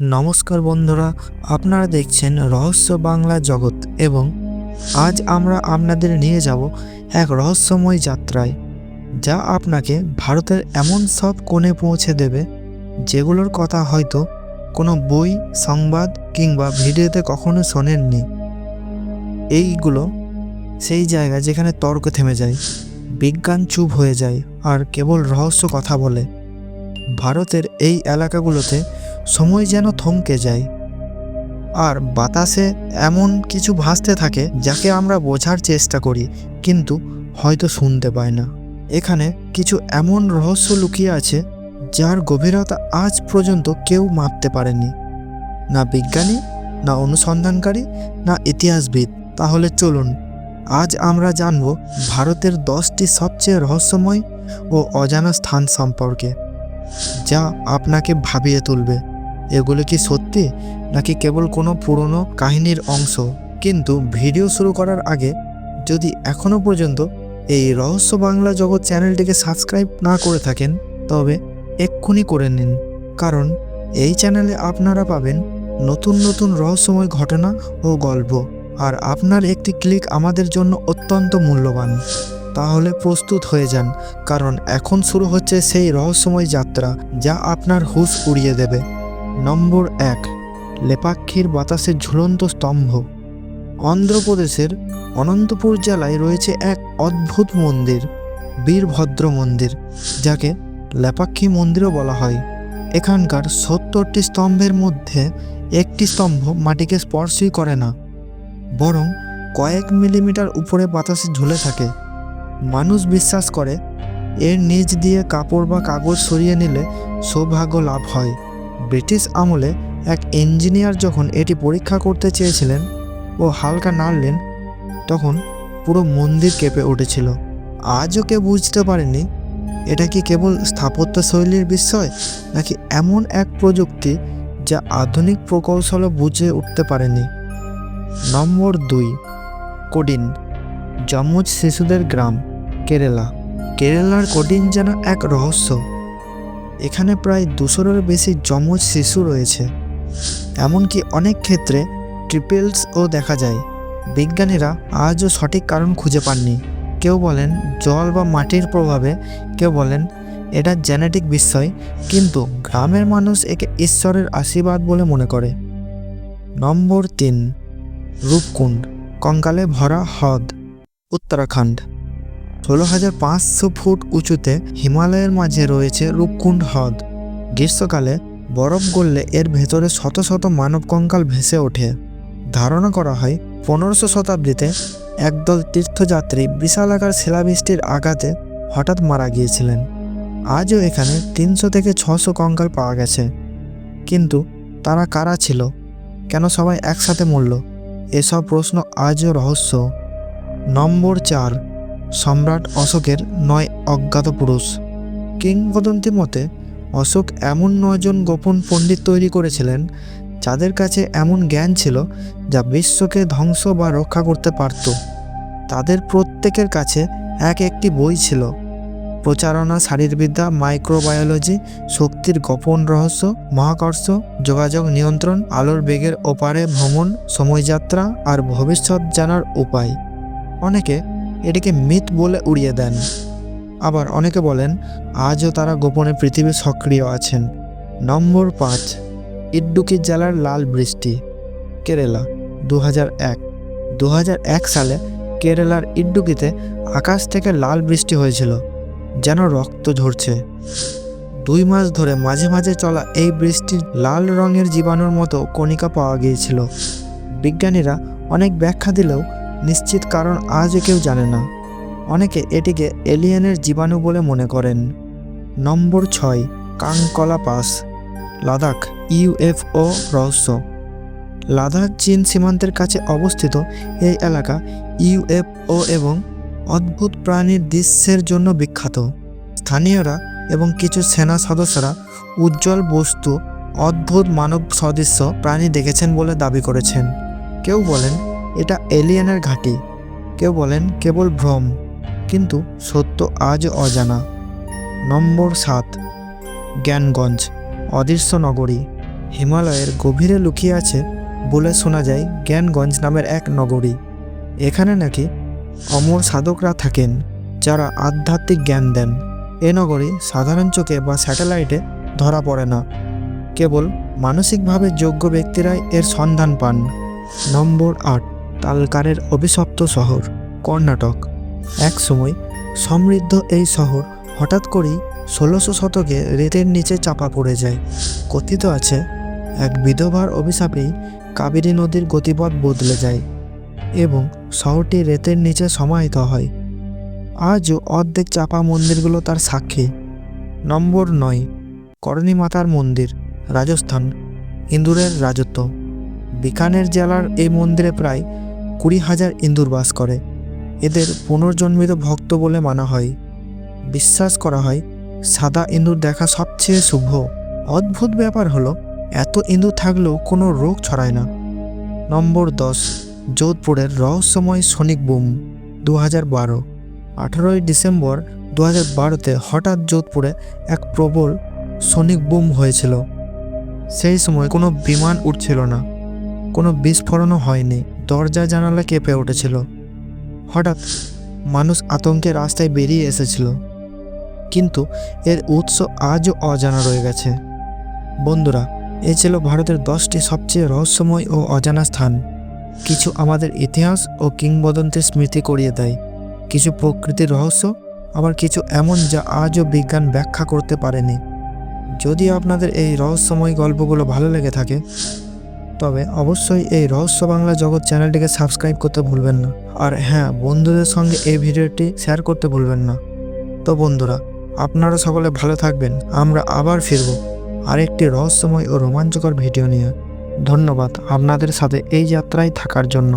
নমস্কার বন্ধুরা, আপনারা দেখছেন রহস্য বাংলা জগৎ এবং আজ আমরা আপনাদের নিয়ে যাব এক রহস্যময় যাত্রায়, যা আপনাকে ভারতের এমন সব কোণে পৌঁছে দেবে যেগুলোর কথা হয়তো কোনো বই, সংবাদ কিংবা ভিডিওতে কখনো শোনেননি। এইগুলো সেই জায়গা যেখানে তর্ক থেমে যায়, বিজ্ঞান চুপ হয়ে যায় আর কেবল রহস্য কথা বলে। ভারতের এই এলাকাগুলোতে সময় যেন থমকে যায়। আর বাতাসে এমন কিছু ভাসতে থাকে যাকে আমরা বোঝার চেষ্টা করি, কিন্তু হয়তো শুনতে পাই না। এখানে কিছু এমন রহস্য লুকিয়ে আছে, যার গভীরতা আজ পর্যন্ত কেউ মাপতে পারেনি। না বিজ্ঞানী, না অনুসন্ধানকারী, না ইতিহাসবিদ। তাহলে চলুন, আজ আমরা জানব ভারতের দশটি সবচেয়ে রহস্যময় ও অজানা স্থান সম্পর্কে, যা আপনাকে ভাবিয়ে তুলবে। এগুলো কি সত্যি? নাকি কেবল কোনো পুরনো কাহিনীর অংশ? কিন্তু ভিডিও শুরু করার আগে, যদি এখনও পর্যন্ত এই রহস্য বাংলা জগৎ চ্যানেলটিকে সাবস্ক্রাইব না করে থাকেন, তবে এক্ষুনি করে নিন। কারণ এই চ্যানেলে আপনারা পাবেন নতুন নতুন রহস্যময় ঘটনা ও গল্প। আর আপনার একটি ক্লিক আমাদের জন্য অত্যন্ত মূল্যবান। তাহলে প্রস্তুত হয়ে যান, কারণ এখন শুরু হচ্ছে সেই রহস্যময় যাত্রা যা আপনার হুশ উড়িয়ে দেবে। নম্বর এক, লেপাক্ষীর বাতাসের ঝুলন্ত স্তম্ভ। অন্ধ্রপ্রদেশের অনন্তপুর জেলায় রয়েছে এক অদ্ভুত মন্দির, বীরভদ্র মন্দির, যাকে লেপাক্ষী মন্দিরও বলা হয়। এখানকার সত্তরটি স্তম্ভের মধ্যে একটি স্তম্ভ মাটিকে স্পর্শই করে না, বরং কয়েক মিলিমিটার উপরে বাতাসে ঝুলে থাকে। মানুষ বিশ্বাস করে, এর নিচ দিয়ে কাপড় বা কাগজ সরিয়ে নিলে সৌভাগ্য লাভ হয়। ব্রিটিশ আমলে এক ইঞ্জিনিয়ার যখন এটি পরীক্ষা করতে চেয়েছিলেন ও হালকা নাড়লেন, তখন পুরো মন্দির কেঁপে উঠেছিল। আজও কেউ বুঝতে পারেনি এটা কি কেবল স্থাপত্য শৈলীর বিস্ময়, নাকি এমন এক প্রযুক্তি যা আধুনিক প্রকৌশলও বুঝে উঠতে পারেনি? নম্বর দুই কোডিন যমজ শিশুদের গ্রাম, কেরালা। কেরালার কোডিন যেন এক রহস্য। এখানে প্রায় দুশোরও বেশি যমজ শিশু রয়েছে। এমনকি অনেক ক্ষেত্রে ট্রিপেলসও দেখা যায়। বিজ্ঞানীরা আজও সঠিক কারণ খুঁজে পাননি। কেউ বলেন জল বা মাটির প্রভাবে, কেউ বলেন এটা জেনেটিক বিষয় কিন্তু গ্রামের মানুষ একে ঈশ্বরের আশীর্বাদ বলে মনে করে। নম্বর তিন, রূপকুণ্ড, কঙ্কালে ভরা হ্রদ, উত্তরাখণ্ড। ষোলো হাজার পাঁচশো ফুট উঁচুতে হিমালয়ের মাঝে রয়েছে রূপকুণ্ড হ্রদ। গ্রীষ্মকালে বরফ গললে এর ভেতরে শত শত মানব কঙ্কাল ভেসে ওঠে। ধারণা করা হয়, পনেরোশো শতাব্দীতে একদল তীর্থযাত্রী বিশালাকার শিলাবৃষ্টির আঘাতে হঠাৎ মারা গিয়েছিলেন। আজও এখানে তিনশো থেকে ছশো কঙ্কাল পাওয়া গেছে। কিন্তু তারা কারা ছিল? কেন সবাই একসাথে মরল? এসব প্রশ্ন আজও রহস্য। নম্বর চার সম্রাট অশোকের নয় অজ্ঞাত পুরুষ। কিংবদন্তি মতে, অশোক এমন নয়জন গোপন পণ্ডিত তৈরি করেছিলেন, যাদের কাছে এমন জ্ঞান ছিল যা বিশ্বকে ধ্বংস বা রক্ষা করতে পারত। তাদের প্রত্যেকের কাছে এক একটি বই ছিল। প্রচারণা, শারীরবিদ্যা, মাইক্রোবায়োলজি, শক্তির গোপন রহস্য, মহাকর্ষ, যোগাযোগ নিয়ন্ত্রণ, আলোর বেগের ওপারে ভ্রমণ, সময়যাত্রা আর ভবিষ্যৎ জানার উপায়। অনেকে এটিকে মিথ বলে উড়িয়ে দেন। আবার অনেকে বলেন, আজও তারা গোপনে পৃথিবী সক্রিয় আছেন। নম্বর পাঁচ ইড্ডুকি জেলার লাল বৃষ্টি, কেরালা দু হাজার এক। দু হাজার এক সালে কেরালার ইড্ডুকিতে আকাশ থেকে লাল বৃষ্টি হয়েছিল, যেন রক্ত ঝরছে। দুই মাস ধরে মাঝে মাঝে চলা এই বৃষ্টির লাল রঙের জীবাণুর মতো কণিকা পাওয়া গিয়েছিল। বিজ্ঞানীরা অনেক ব্যাখ্যা দিলেও নিশ্চিত কারণ আজও কেউ জানে না। অনেকে এটিকে এলিয়েনের জীবাণু বলে মনে করেন। নম্বর ছয় কাংকলা পাস লাদাখ, ইউএফও রহস্য। লাদাখ চীন সীমান্তের কাছে অবস্থিত এই এলাকা ইউএফও এবং অদ্ভুত প্রাণীর দৃশ্যের জন্য বিখ্যাত। স্থানীয়রা এবং কিছু সেনা সদস্যরা উজ্জ্বল বস্তু, অদ্ভুত মানব সদৃশ্য প্রাণী দেখেছেন বলে দাবি করেছেন। কেউ বলেন এটা এলিয়েনের ঘাঁটি। কেউ বলেন কেবল ভ্রম, কিন্তু সত্য আজ অজানা। নম্বর সাত, জ্ঞানগঞ্জ, অদৃশ্য নগরী। হিমালয়ের গভীরে লুকিয়ে আছে বলে শোনা যায় জ্ঞানগঞ্জ নামের এক নগরী। এখানে নাকি অমর সাধকরা থাকেন যারা আধ্যাত্মিক জ্ঞান দেন। এ নগরী সাধারণ চোখে বা স্যাটেলাইটে ধরা পড়ে না। কেবল মানসিকভাবে যোগ্য ব্যক্তিরাই এর সন্ধান পান। নম্বর আট তালকারের অভিশপ্ত শহর, কর্ণাটক। এক সময় সমৃদ্ধ এই শহর হঠাৎ করেই ষোলোশো শতকে রেতের নিচে চাপা পড়ে যায়। কথিত আছে, এক বিধবার অভিশাপেই কাবেরী নদীর গতিপথ বদলে যায় এবং শহরটি রেতের নিচে সমাহিত হয়। আজও অর্ধেক চাপা মন্দিরগুলো তার সাক্ষী। নম্বর নয়, করণী মাতার মন্দির, রাজস্থান, ইন্দুরের রাজত্ব। বিকানের জেলার এই মন্দিরে প্রায় কুড়ি হাজার ইন্দুর বাস করে। এদের পুনর্জন্মিত ভক্ত বলে মানা হয়। বিশ্বাস করা হয়, সাদা ইঁদুর দেখা সবচেয়ে শুভ। অদ্ভুত ব্যাপার হলো, এত ইঁদুর থাকলেও কোনো রোগ ছড়ায় না। নম্বর দশ, যোধপুরের রহস্যময় সনিক বুম দু হাজার বারো। আঠারোই ডিসেম্বর দু হাজার বারোতে হঠাৎ যোধপুরে এক প্রবল সনিক বুম হয়েছিল। সেই সময় কোনো বিমান উঠছিল না। কোনো বিস্ফোরণও হয়নি। দরজা জানালা কেঁপে উঠেছিল। হঠাৎ মানুষ আতঙ্কে রাস্তায় বেরিয়ে এসেছিল। কিন্তু এর উৎস আজও অজানা রয়ে গেছে। বন্ধুরা, এ ছিল ভারতের দশটি সবচেয়ে রহস্যময় ও অজানা স্থান। কিছু আমাদের ইতিহাস ও কিংবদন্তির স্মৃতি করিয়ে দেয়। কিছু প্রকৃতির রহস্য, আবার কিছু এমন যা আজও বিজ্ঞান ব্যাখ্যা করতে পারেনি। যদি আপনাদের এই রহস্যময় গল্পগুলো ভালো লেগে থাকে তবে অবশ্যই এই রহস্য বাংলা জগৎ চ্যানেলটিকে সাবস্ক্রাইব করতে ভুলবেন না। আর হ্যাঁ বন্ধুদের সঙ্গে এই ভিডিওটি শেয়ার করতে ভুলবেন না। তো বন্ধুরা, আপনারা সকলে ভালো থাকবেন। আমরা আবার ফিরব আরেকটি রহস্যময় ও রোমাঞ্চকর ভিডিও নিয়ে। ধন্যবাদ আপনাদের সাথে এই যাত্রায় থাকার জন্য।